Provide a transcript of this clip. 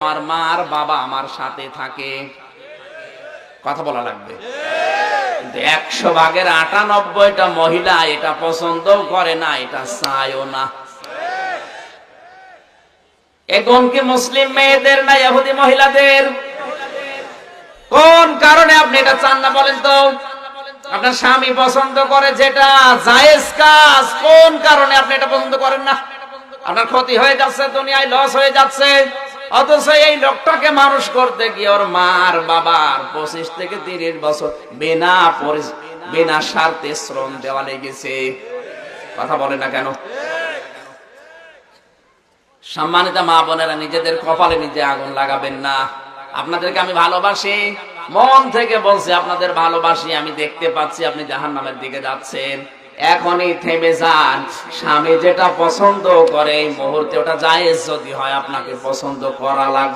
আমার মার বাবা আমার সাথে থাকে। কথা বলা লাগবে। একশো ভাগের আটানব্বইটা মহিলা এটা পছন্দও করে না, এটা চায়ও না। এখন কি মুসলিম মেয়েদের না ইহুদি মহিলাদের? কোন কারণে আপনি এটা চান না বলেন তো? আপনার স্বামী পছন্দ করে যেটা, জায়েজ কাজ, কোন কারণে আপনি এটা পছন্দ করেন না? আপনার ক্ষতি হয়ে যাচ্ছে, দুনিয়ায় লস হয়ে যাচ্ছে। অথচ এই লোকটাকে মানুষ করতে গিয়ে ওর মার বাবার পঁচিশ থেকে তিরিশ বছর বিনা বিনা স্বার্থে শ্রম দেওয়া লেগেছে। কথা বলে না কেন? সম্মানিত মা বোনেরা, নিজেদের কপালে নিজে আগুন লাগাবেন না। আপনাদেরকে আমি ভালোবাসি, মন থেকে বলছি আপনাদের ভালোবাসি, আমি দেখতে পাচ্ছি আপনি জাহান নামের দিকে যাচ্ছেন। এখনই থেমে যান। স্বামী যেটা পছন্দ করে এই মুহূর্তে ওটা জায়েজ যদি হয় আপনাকে পছন্দ করা লাগবে।